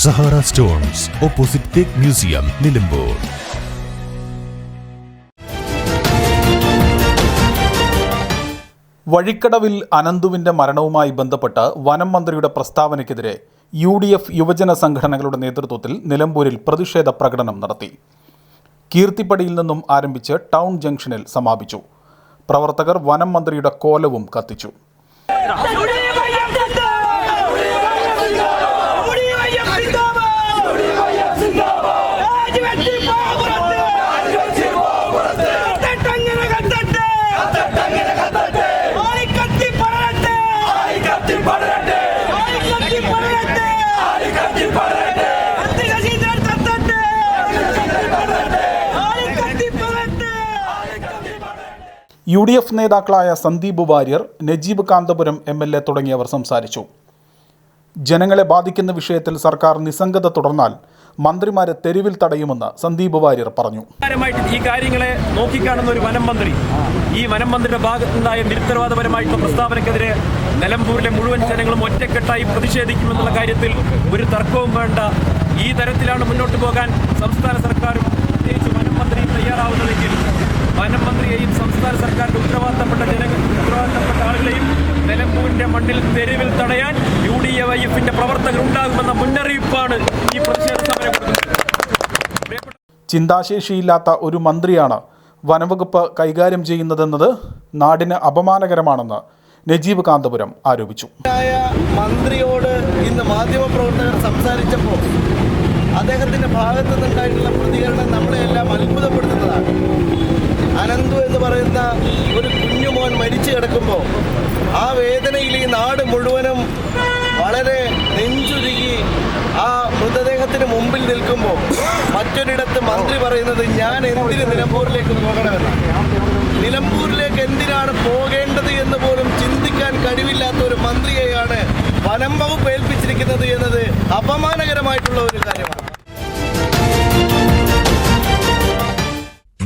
Sahara stones opposite teak museum Nilambur. വഴിക്കടവിൽ അനന്തുവിന്റെ മരണവുമായി ബന്ധപ്പെട്ട് വനം മന്ത്രിയുടെ പ്രസ്താവനയ്ക്കെതിരെ യു ഡി എഫ് യുവജന സംഘടനകളുടെ നേതൃത്വത്തിൽ നിലമ്പൂരിൽ പ്രതിഷേധ പ്രകടനം നടത്തി. കീർത്തിപ്പടിയിൽ നിന്നും ആരംഭിച്ച് ടൗൺ ജംഗ്ഷനിൽ സമാപിച്ചു. പ്രവർത്തകർ വനം മന്ത്രിയുടെ കോലവും കത്തിച്ചു. യു ഡി എഫ് നേതാക്കളായ Sandeep Warrier Najeeb Kanthapuram M L A തുടങ്ങിയവർ സംസാരിച്ചു. ജനങ്ങളെ ബാധിക്കുന്ന വിഷയത്തിൽ സർക്കാർ നിസ്സംഗത തുടർന്നാൽ മന്ത്രിമാരെ തെരുവിൽ തടയുമെന്ന് സന്ദീപ് വാര്യർ പറഞ്ഞു. ഈ കാര്യങ്ങളെ നോക്കിക്കാണുന്ന ഒരു വനം മന്ത്രി ഈ വനം മന്ത്രിയുടെ ഭാഗത്തുനിന്നായ നിരുത്തരവാദപരമായിട്ടുള്ള പ്രസ്താവനക്കെതിരെ നിലമ്പൂരിലെ മുഴുവൻ ജനങ്ങളും ഒറ്റക്കെട്ടായി പ്രതിഷേധിക്കുമെന്നുള്ള കാര്യത്തിൽ ഒരു തർക്കവും വേണ്ട. ഈ തരത്തിലാണ് മുന്നോട്ട് പോകാൻ സംസ്ഥാന സർക്കാരും മണ്ണിൽ തെരുവിൽ തടയാൻ യു ഡി എ വൈ എഫിന്റെ പ്രവർത്തകർ ഉണ്ടാകുമെന്ന മുന്നറിയിപ്പാണ് ഈ പ്രതിഷേധ സമരം കൊടുക്കുന്നത്. ചിന്താശേഷിയില്ലാത്ത ഒരു മന്ത്രിയാണ് വനവകുപ്പ് കൈകാര്യം ചെയ്യുന്നതെന്നത് നാടിന് അപമാനകരമാണെന്ന് നജീബ് കാന്തപുരം ആരോപിച്ചു. മന്ത്രിയോട് ഇന്ന് മാധ്യമപ്രവർത്തകർ സംസാരിച്ചപ്പോൾ അദ്ദേഹത്തിന്റെ ഭാഗത്തു നിന്നുണ്ടായിട്ടുള്ള പ്രതികരണം നമ്മളെല്ലാം അത്ഭുതപ്പെടുത്തുന്നതാണ്. വേദനയിൽ ഈ നാട് മുഴുവനും വളരെ നെഞ്ചുരുകി ആ മൃതദേഹത്തിന് മുമ്പിൽ നിൽക്കുമ്പോൾ മറ്റൊരിടത്ത് മന്ത്രി പറയുന്നത് ഞാൻ എന്തിന് നിലമ്പൂരിലേക്ക് പോകണമെന്ന് നിലമ്പൂരിലേക്ക് എന്തിനാണ് പോകേണ്ടത് എന്ന് പോലും ചിന്തിക്കാൻ കഴിവില്ലാത്ത ഒരു മന്ത്രിയെയാണ് വനം വകുപ്പ് ഏൽപ്പിച്ചിരിക്കുന്നത് എന്നത് അപമാനകരമായിട്ടുള്ള ഒരു കാര്യമാണ്.